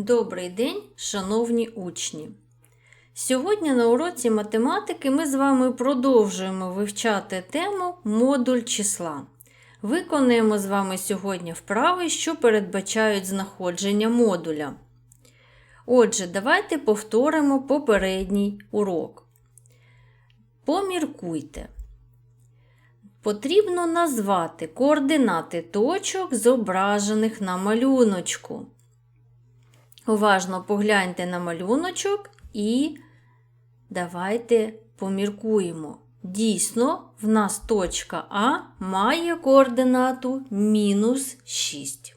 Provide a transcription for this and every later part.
Добрий день, шановні учні! Сьогодні на уроці математики ми з вами продовжуємо вивчати тему модуль числа. Виконуємо з вами сьогодні вправи, що передбачають знаходження модуля. Отже, давайте повторимо попередній урок. Поміркуйте. Потрібно назвати координати точок, зображених на малюночку. Уважно погляньте на малюночок і давайте поміркуємо. Дійсно, в нас точка А має координату мінус 6.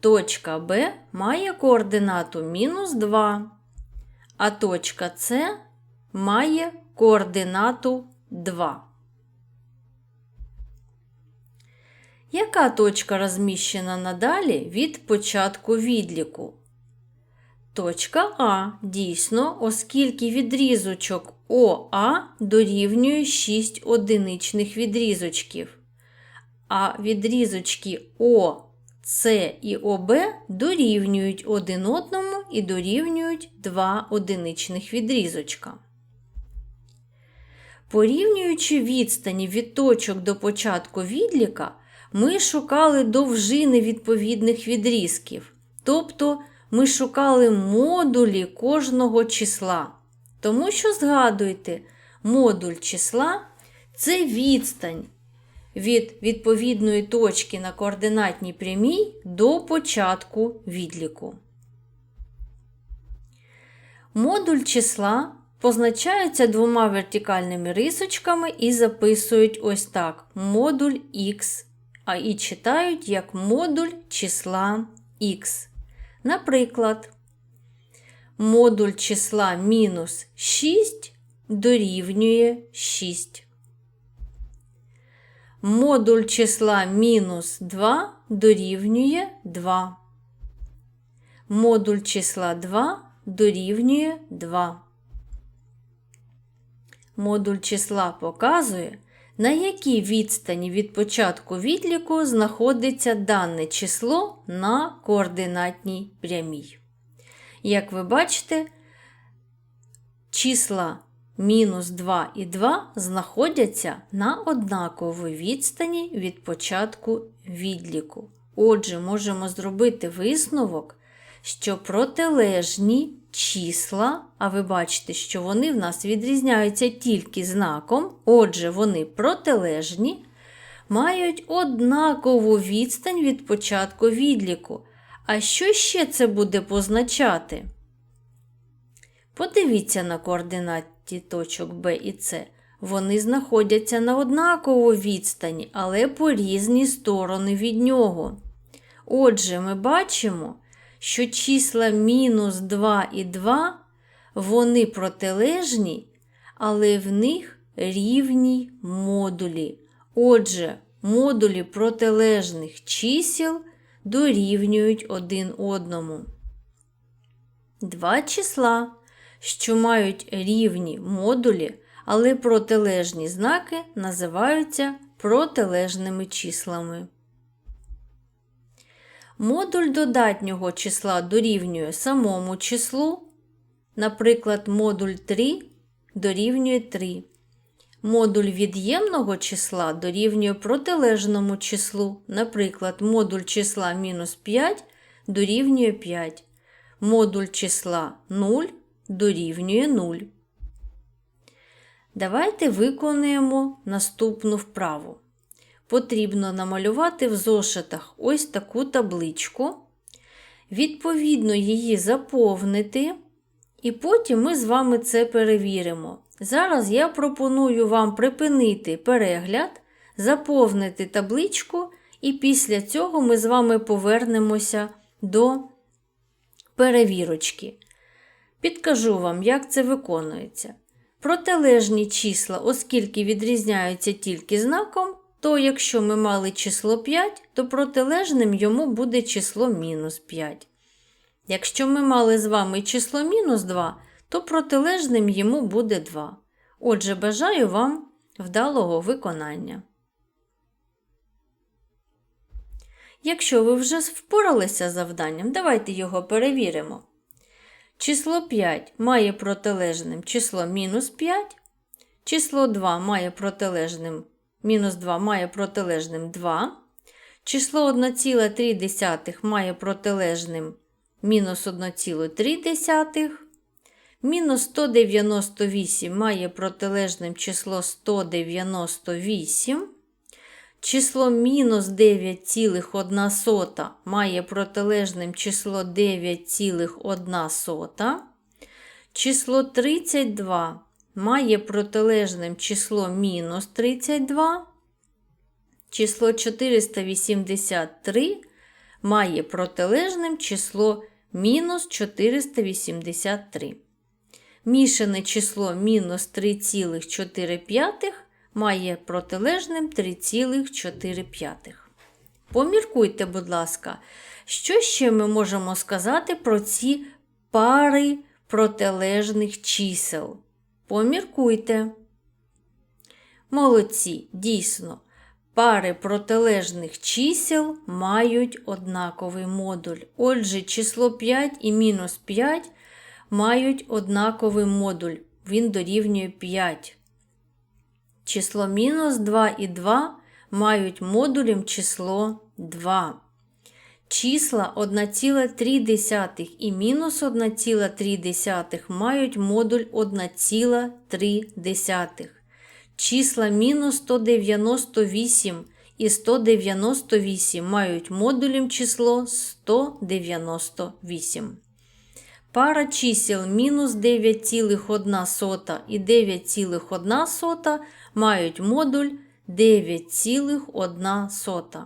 Точка Б має координату мінус 2, а точка С має координату 2. Яка точка розміщена надалі від початку відліку? Точка А дійсно, оскільки відрізочок ОА дорівнює 6 одиничних відрізочків, а відрізочки О, С і ОБ дорівнюють один одному і дорівнюють 2 одиничних відрізочка. Порівнюючи відстані від точок до початку відліка, ми шукали довжини відповідних відрізків, тобто ми шукали модулі кожного числа. Тому що згадуйте, модуль числа це відстань від відповідної точки на координатній прямій до початку відліку. Модуль числа позначається двома вертикальними рисочками і записують ось так: модуль х а і читають як модуль числа х. Наприклад, модуль числа мінус 6 дорівнює 6. Модуль числа мінус 2 дорівнює 2. Модуль числа 2 дорівнює 2. Модуль числа показує, на якій відстані від початку відліку знаходиться дане число на координатній прямій. Як ви бачите, числа мінус 2 і 2 знаходяться на однаковій відстані від початку відліку. Отже, можемо зробити висновок, що протилежні числа, а ви бачите, що вони в нас відрізняються тільки знаком, отже, вони протилежні, мають однакову відстань від початку відліку. А що ще це буде позначати? Подивіться на координаті точок Б і С. Вони знаходяться на однаковій відстані, але по різні сторони від нього. Отже, ми бачимо, що числа мінус 2 і 2, вони протилежні, але в них рівні модулі. Отже, модулі протилежних чисел дорівнюють один одному. Два числа, що мають рівні модулі, але протилежні знаки називаються протилежними числами. Модуль додатнього числа дорівнює самому числу, наприклад, модуль 3 дорівнює 3. Модуль від'ємного числа дорівнює протилежному числу, наприклад, модуль числа мінус 5 дорівнює 5. Модуль числа 0 дорівнює 0. Давайте виконуємо наступну вправу потрібно намалювати в зошитах ось таку табличку, відповідно, її заповнити, і потім ми з вами це перевіримо. Зараз я пропоную вам припинити перегляд, заповнити табличку, і після цього ми з вами повернемося до перевірочки. Підкажу вам, як це виконується. Протилежні числа, оскільки відрізняються тільки знаком, то якщо ми мали число 5, то протилежним йому буде число мінус 5. Якщо ми мали з вами число мінус 2, то протилежним йому буде 2. Отже, бажаю вам вдалого виконання. Якщо ви вже впоралися з завданням, давайте його перевіримо. Число 5 має протилежним число мінус 5. Число 2 має протилежним мінус 2 має протилежним 2. Число 1,3 має протилежним мінус 1,3. Мінус 198 має протилежним число 198. Число мінус 9,1 має протилежним число 9,1. Число 32 має протилежним число мінус 32. Число 483 має протилежним число мінус 483. Мішане число мінус 3,4 має протилежним 3,4. Поміркуйте, будь ласка, що ще ми можемо сказати про ці пари протилежних чисел? Поміркуйте. Молодці, дійсно, пари протилежних чисел мають однаковий модуль. Отже, число 5 і мінус 5 мають однаковий модуль. Він дорівнює 5. Число мінус 2 і 2 мають модулем число 2. Числа 1,3 і мінус 1,3 мають модуль 1,3. Числа мінус 198 і 198 мають модулем число 198. Пара чисел мінус 9,1 і 9,1 мають модуль 9,1.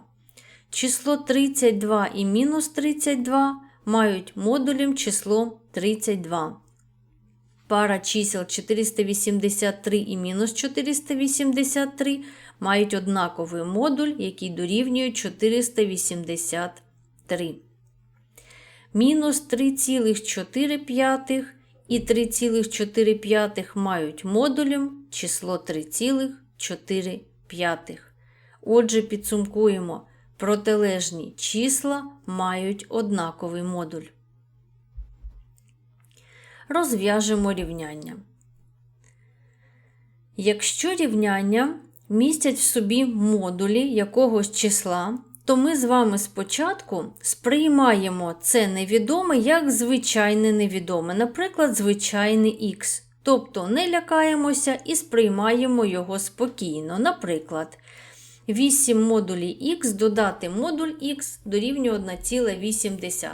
Число 32 і мінус 32 мають модулем число 32. Пара чисел 483 і мінус 483 мають однаковий модуль, який дорівнює 483. Мінус 3,4 і 3,4 мають модулем число 3,4. Отже, підсумкуємо, протилежні числа мають однаковий модуль. Розв'яжемо рівняння. Якщо рівняння містять в собі модулі якогось числа, то ми з вами спочатку сприймаємо це невідоме як звичайне невідоме, наприклад, звичайний х. Тобто не лякаємося і сприймаємо його спокійно. Наприклад, 8 модулі х додати модуль х дорівнює 1,8.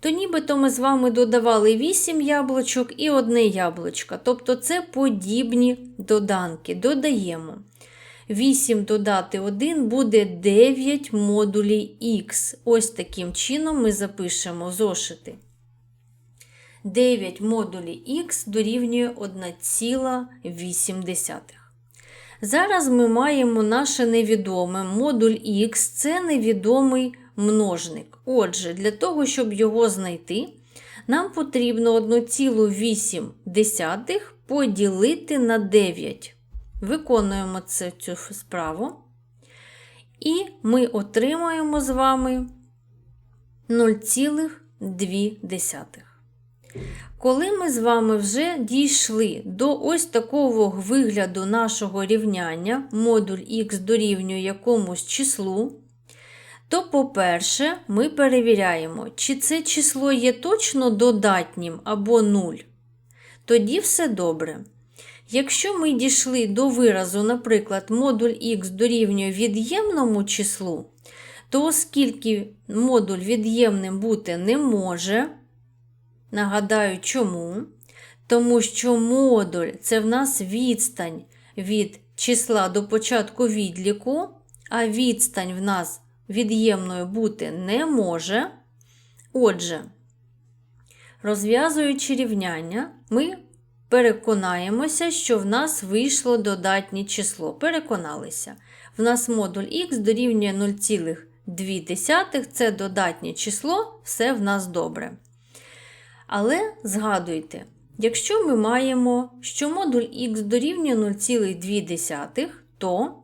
То нібито ми з вами додавали 8 яблучок і одне яблучко. Тобто це подібні доданки. Додаємо. 8 додати 1 буде 9 модулів х. Ось таким чином ми запишемо зошити. 9 модулів х дорівнює 1,8. Зараз ми маємо наше невідоме. Модуль х це невідомий множник. Отже, для того, щоб його знайти, нам потрібно 1,8 поділити на 9. Виконуємо це, цю справу. І ми отримаємо з вами 0,2. Коли ми з вами вже дійшли до ось такого вигляду нашого рівняння, модуль х дорівнює якомусь числу, то, по-перше, ми перевіряємо, чи це число є точно додатнім або 0. Тоді все добре. Якщо ми дійшли до виразу, наприклад, модуль х дорівнює від'ємному числу, то оскільки модуль від'ємним бути не може, нагадаю чому? Тому що модуль це в нас відстань від числа до початку відліку, а відстань в нас від'ємною бути не може. Отже, розв'язуючи рівняння, ми переконаємося, що в нас вийшло додатнє число. Переконалися. В нас модуль х дорівнює 0,2, це додатнє число, все в нас добре. Але згадуйте, якщо ми маємо, що модуль х дорівнює 0,2, то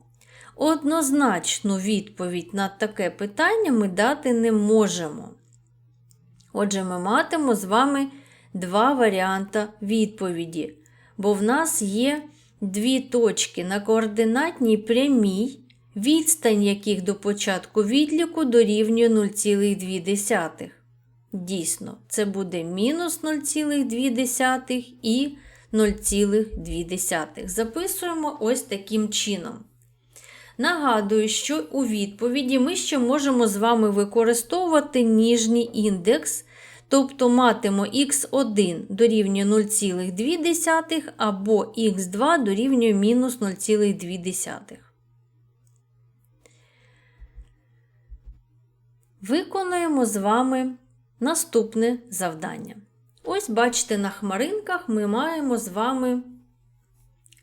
Однозначну відповідь на таке питання ми дати не можемо. Отже, ми матимо з вами два варіанти відповіді, бо в нас є дві точки на координатній прямій, відстань яких до початку відліку дорівнює 0,2. Дійсно, це буде мінус 0,2 і 0,2. Записуємо ось таким чином. Нагадую, що у відповіді ми ще можемо з вами використовувати ніжній індекс, тобто матимо х1 дорівнює 0,2 або х2 дорівнює мінус 0,2. Виконуємо з вами наступне завдання. Ось, бачите, на хмаринках ми маємо з вами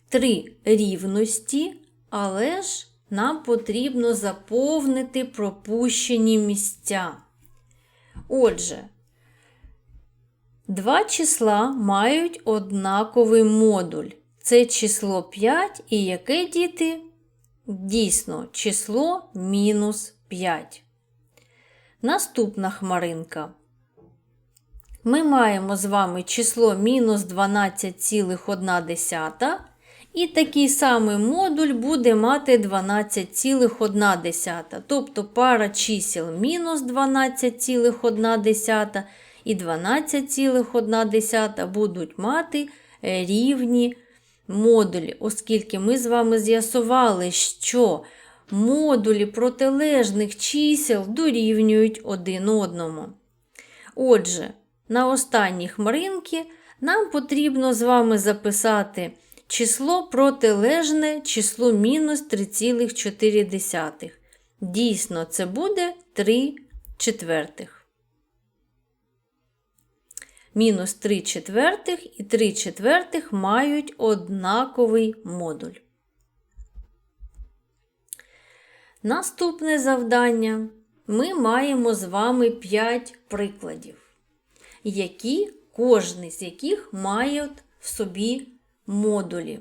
три рівності, але ж нам потрібно заповнити пропущені місця. Отже, два числа мають однаковий модуль. Це число 5 і яке діти? Дійсно, число мінус 5. Наступна хмаринка. Ми маємо з вами число мінус 12,1. І такий самий модуль буде мати 12,1. Тобто пара чисел мінус 12,1 і 12,1 будуть мати рівні модулі, оскільки ми з вами з'ясували, що модулі протилежних чисел дорівнюють один одному. Отже, на останній хмаринки нам потрібно з вами записати число протилежне числу мінус 3,4. Дійсно, це буде 3 четвертих. Мінус 3 четвертих і 3 четвертих мають однаковий модуль. Наступне завдання ми маємо з вами 5 прикладів, які кожний з яких має в собі модулі.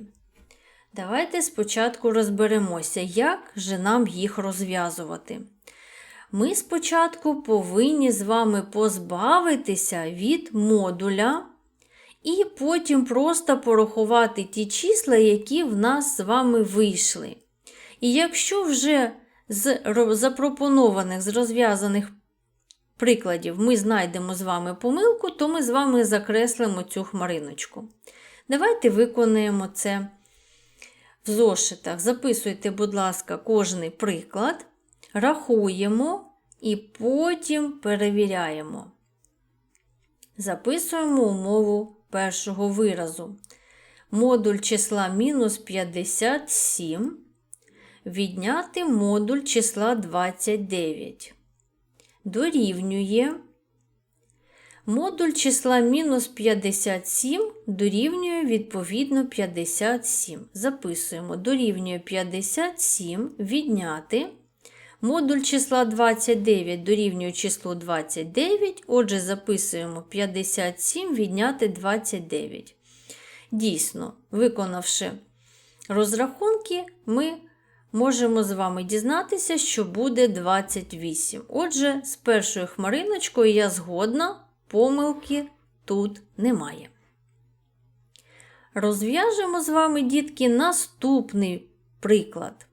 Давайте спочатку розберемося, як же нам їх розв'язувати. Ми спочатку повинні з вами позбавитися від модуля, і потім просто порахувати ті числа, які в нас з вами вийшли. І якщо вже з запропонованих, з розв'язаних прикладів ми знайдемо з вами помилку, то ми з вами закреслимо цю хмариночку. Давайте виконаємо це в зошитах. Записуйте, будь ласка, кожний приклад, рахуємо і потім перевіряємо. Записуємо умову першого виразу. Модуль числа мінус 57 відняти модуль числа 29. Дорівнює. Модуль числа мінус 57 дорівнює відповідно 57. Записуємо, дорівнює 57 відняти. Модуль числа 29 дорівнює числу 29. Отже, записуємо 57 відняти 29. Дійсно, виконавши розрахунки, ми можемо з вами дізнатися, що буде 28. Отже, з першою хмариночкою я згодна, помилки тут немає. Розв'яжемо з вами, дітки, наступний приклад.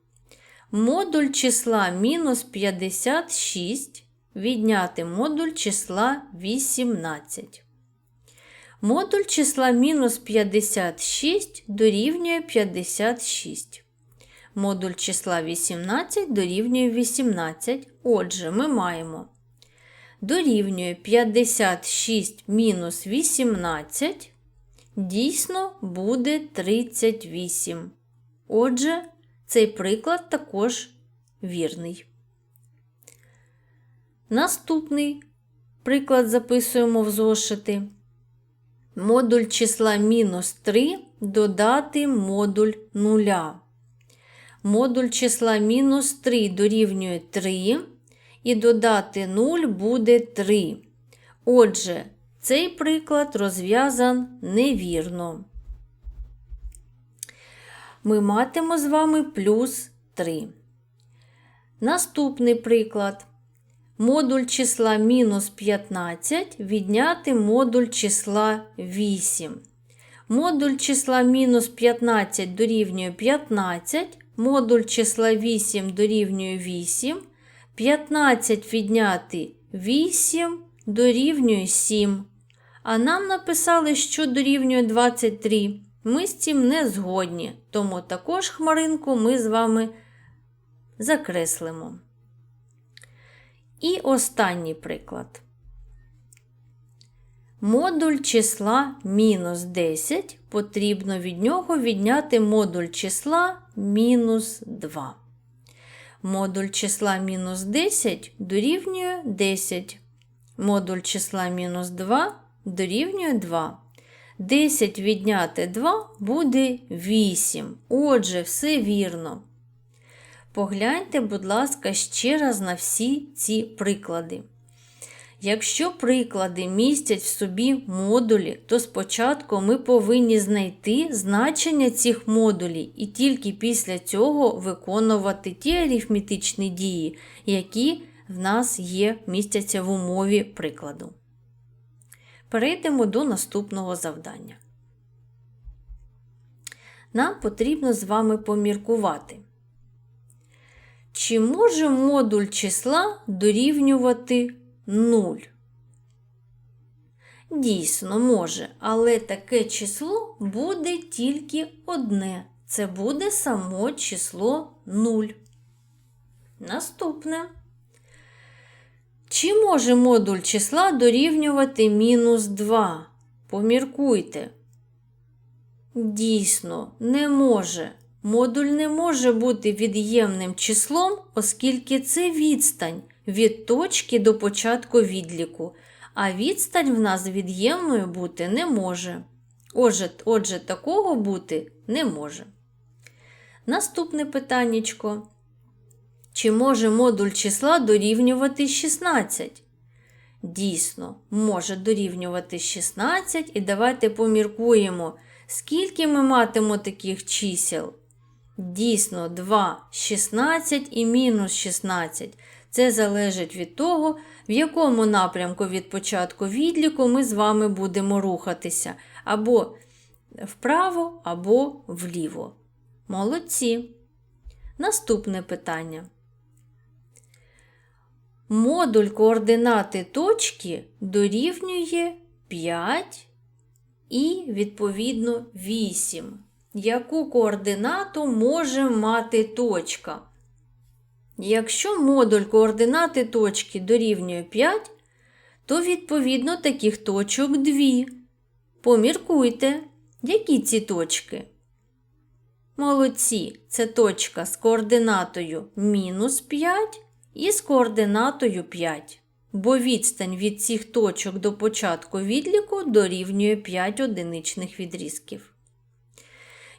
Модуль числа мінус 56 відняти модуль числа 18. Модуль числа мінус 56 дорівнює 56. Модуль числа 18 дорівнює 18. Отже, ми маємо дорівнює 56 мінус 18, дійсно буде 38. Отже, цей приклад також вірний. Наступний приклад записуємо в зошити. Модуль числа мінус 3 додати модуль 0. Модуль числа мінус 3 дорівнює 3, і додати 0 буде 3. Отже, цей приклад розв'язан невірно. Ми матимо з вами плюс 3. Наступний приклад. Модуль числа мінус 15 відняти модуль числа 8. Модуль числа мінус 15 дорівнює 15, модуль числа 8 дорівнює 8, 15 відняти 8 дорівнює 7. А нам написали, що дорівнює 23. Ми з цим не згодні, тому також хмаринку ми з вами закреслимо. І останній приклад. Модуль числа мінус 10 потрібно від нього відняти модуль числа мінус 2. Модуль числа мінус 10 дорівнює 10. Модуль числа мінус 2 дорівнює 2. 10 відняти 2 буде 8. Отже, все вірно. Погляньте, будь ласка, ще раз на всі ці приклади. Якщо приклади містять в собі модулі, то спочатку ми повинні знайти значення цих модулів і тільки після цього виконувати ті арифметичні дії, які в нас є, містяться в умові прикладу. Перейдемо до наступного завдання. Нам потрібно з вами поміркувати. Чи може модуль числа дорівнювати 0? Дійсно, може, але таке число буде тільки одне. Це буде само число 0. Наступне. Чи може модуль числа дорівнювати мінус 2? Поміркуйте. Дійсно, не може. Модуль не може бути від'ємним числом, оскільки це відстань від точки до початку відліку, а відстань в нас від'ємною бути не може. Отже, отже, такого бути не може. Наступне питаннячко. Чи може модуль числа дорівнювати 16? Дійсно, може дорівнювати 16, і давайте поміркуємо, скільки ми матимо таких чисел. Дійсно, 2, 16 і мінус 16. Це залежить від того, в якому напрямку від початку відліку ми з вами будемо рухатися. Або вправо, або вліво. Молодці. Наступне питання. Модуль координати точки дорівнює 5 і, відповідно, 8 яку координату може мати точка. Якщо модуль координати точки дорівнює 5, то відповідно таких точок 2. Поміркуйте, які ці точки. Молодці, це точка з координатою мінус 5 і з координатою 5, бо відстань від цих точок до початку відліку дорівнює 5 одиничних відрізків.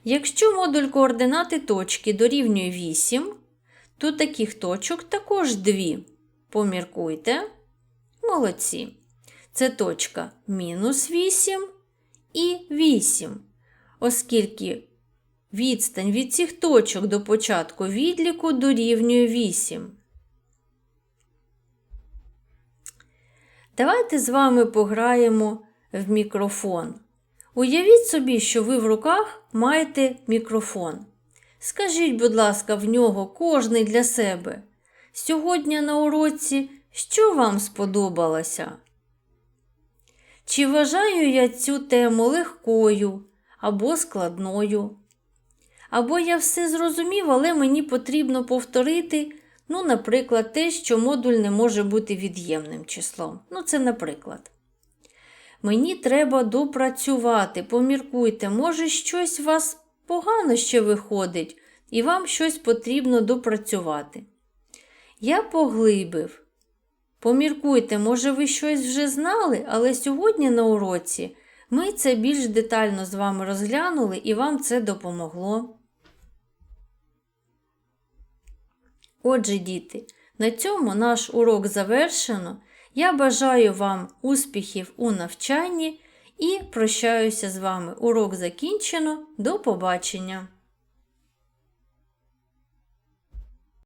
Якщо модуль координати точки дорівнює 8, то таких точок також 2. Поміркуйте. Молодці. Це точка мінус 8 і 8, оскільки відстань від цих точок до початку відліку дорівнює 8. Давайте з вами пограємо в мікрофон. Уявіть собі, що ви в руках маєте мікрофон. Скажіть, будь ласка, в нього кожний для себе. Сьогодні на уроці що вам сподобалося? Чи вважаю я цю тему легкою або складною? Або я все зрозумів, але мені потрібно повторити, ну, наприклад, те, що модуль не може бути від'ємним числом. Ну, це наприклад. Мені треба допрацювати, поміркуйте, може, щось вас погано ще виходить, і вам щось потрібно допрацювати. Я поглибив. Поміркуйте, може, ви щось вже знали, але сьогодні на уроці ми це більш детально з вами розглянули і вам це допомогло. Отже, діти, на цьому наш урок завершено. Я бажаю вам успіхів у навчанні і прощаюся з вами. Урок закінчено. До побачення!